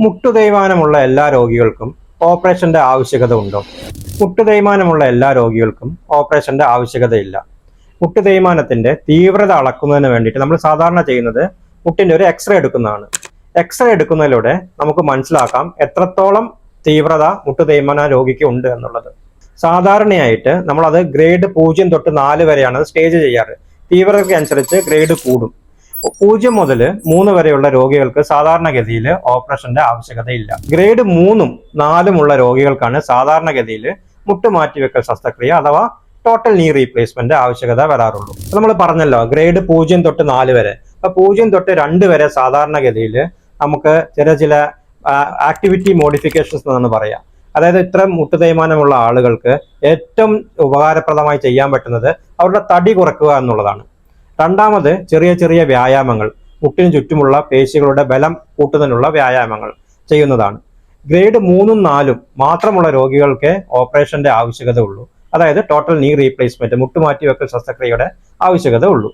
മുട്ടുതേയ്മാനമുള്ള എല്ലാ രോഗികൾക്കും ഓപ്പറേഷന്റെ ആവശ്യകത ഉണ്ടോ? മുട്ടുതേയ്മാനമുള്ള എല്ലാ രോഗികൾക്കും ഓപ്പറേഷന്റെ ആവശ്യകതയില്ല. മുട്ടുതേയ്മാനത്തിന്റെ തീവ്രത അളക്കുന്നതിന് വേണ്ടിയിട്ട് നമ്മൾ സാധാരണ ചെയ്യുന്നത് മുട്ടിന്റെ ഒരു എക്സ്റേ എടുക്കുന്നതാണ്. എക്സ്റേ എടുക്കുന്നതിലൂടെ നമുക്ക് മനസ്സിലാക്കാം എത്രത്തോളം തീവ്രത മുട്ടുതേയ്മാന രോഗിക്ക് ഉണ്ട് എന്നുള്ളത്. സാധാരണയായിട്ട് നമ്മളത് ഗ്രേഡ് പൂജ്യം തൊട്ട് നാല് വരെയാണ് സ്റ്റേജ് ചെയ്യാറ്. തീവ്രതയ്ക്ക് അനുസരിച്ച് ഗ്രേഡ് കൂടും. പൂജ്യം മുതൽ മൂന്ന് വരെയുള്ള രോഗികൾക്ക് സാധാരണഗതിയിൽ ഓപ്പറേഷന്റെ ആവശ്യകതയില്ല. ഗ്രേഡ് മൂന്നും നാലും ഉള്ള രോഗികൾക്കാണ് സാധാരണഗതിയിൽ മുട്ടുമാറ്റിവെക്കൽ ശസ്ത്രക്രിയ അഥവാ ടോട്ടൽ നീ റീപ്ലേസ്മെന്റ് ആവശ്യകത വരാറുള്ളൂ. നമ്മൾ പറഞ്ഞല്ലോ ഗ്രേഡ് പൂജ്യം തൊട്ട് നാല് വരെ. അപ്പൊ പൂജ്യം തൊട്ട് രണ്ട് വരെ സാധാരണഗതിയിൽ നമുക്ക് ചില ചില ആക്ടിവിറ്റി മോഡിഫിക്കേഷൻസ് എന്നാണ് പറയാം. അതായത് ഇത്ര മുട്ട് തേയ്മാനമുള്ള ആളുകൾക്ക് ഏറ്റവും ഉപകാരപ്രദമായി ചെയ്യാൻ പറ്റുന്നത് അവരുടെ തടി കുറക്കുക എന്നുള്ളതാണ്. രണ്ടാമത് ചെറിയ ചെറിയ വ്യായാമങ്ങൾ. മുട്ടിന് ചുറ്റുമുള്ള പേശികളുടെ ബലം കൂട്ടുന്നതിനുള്ള വ്യായാമങ്ങൾ ചെയ്യുന്നതാണ്. ഗ്രേഡ് മൂന്നും നാലും മാത്രമുള്ള രോഗികൾക്ക് ഓപ്പറേഷന്റെ ആവശ്യകത ഉള്ളൂ അതായത് ടോട്ടൽ നീ റീപ്ലേസ്മെന്റ് മുട്ടുമാറ്റി വെക്കൽ ശസ്ത്രക്രിയയുടെ ആവശ്യകത ഉള്ളൂ